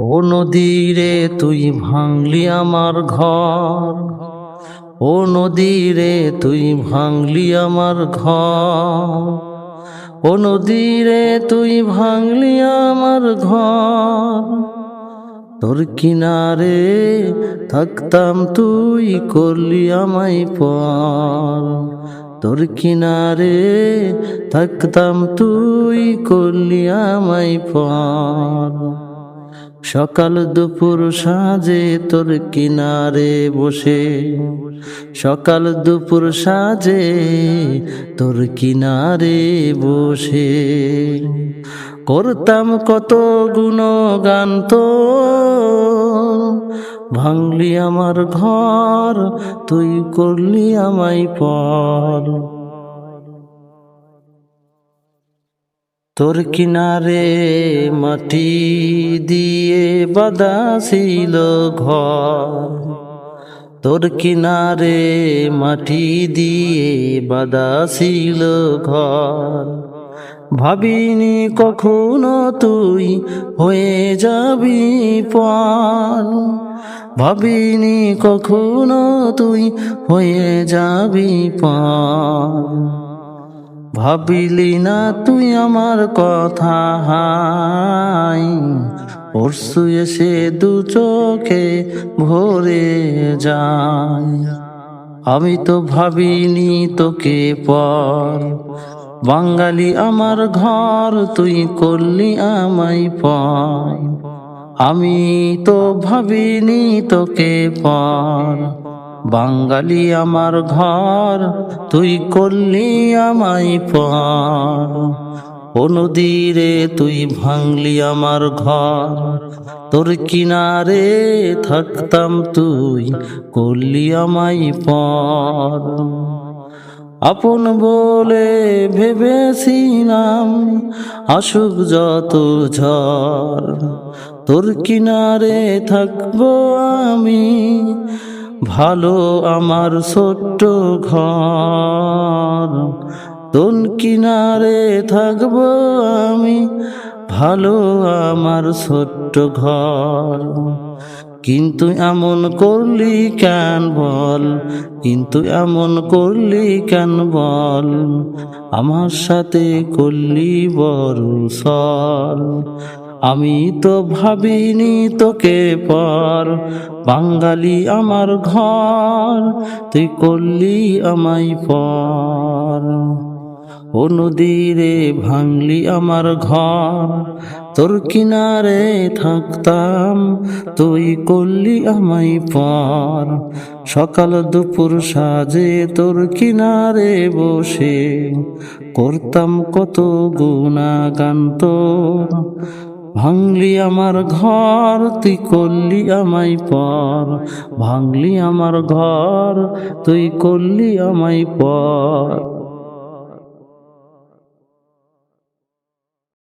ও নদীরে তুই ভাঙলি আমার ঘর। ও নদীরে তুই ভাঙলি আমার ঘর। ও নদীরে তুই ভাঙলি আমার ঘর। তোর কিনারে থাকতাম তুই, করলি আমায় পর। তোর কিনারে থাকতাম তুই, করলি আমায় পর। সকাল দুপুর সাজে তোর কিনারে বসে। সকাল দুপুর সাজে তোর কিনারে বসে। করতাম কত গুণগান তো, ভাঙলি আমার ঘর, তুই করলি আমায় পর। তোর কিনারে মাটি দিয়ে বাঁধা ছিল ঘর। তোর কিনারে মাটি দিয়ে বাঁধা ছিল ঘর। ভাবিনি কখনো তুই হয়ে যাবি পর ভাবিনি কখনো তুই হয়ে যাবি পর ভাবিলি না তুই আমার কথা, হাই? পরশু এসে দু চোখে ভরে যায়। আমি তো ভাবিনি তোকে পর। বাঙালি আমার ঘর, তুই করলি আমাই পর। আমি তো ভাবিনি তোকে পর। বাঙালি আমার ঘর, তুই করলি আমায় পর। নদীরে তুই ভাঙলি আমার ঘর, তোর কিনারে থাকতাম তুই, করলি আমায় পর। আপন বলে ভেবেছিলাম আসুক যত ঝড়, তোর কিনারে থাকব আমি ভালো আমার ছোট্ট ঘর। তোর কিনারে থাকব আমি, ভালো আমার ছোট্ট ঘর। কিন্তু এমন করলি কেন বল? কিন্তু এমন করলি কেন বল? আমার সাথে করলি বড় সল আমি তো ভাবিনি তোকে পর। বাঙালি আমার ঘর, তুই করলি আমায় পর। ও নদীরে ভাঙলি আমার ঘর, তোর কিনারে থাকতাম, তুই করলি আমায় পর। সকাল দুপুর সাজে তোর কিনারে বসে, করতাম কত গুণাগান তোর। ভাঙলি আমার ঘর তুই করলি আমায় পর। ভাঙলি আমার ঘর তুই করলি আমাই পর।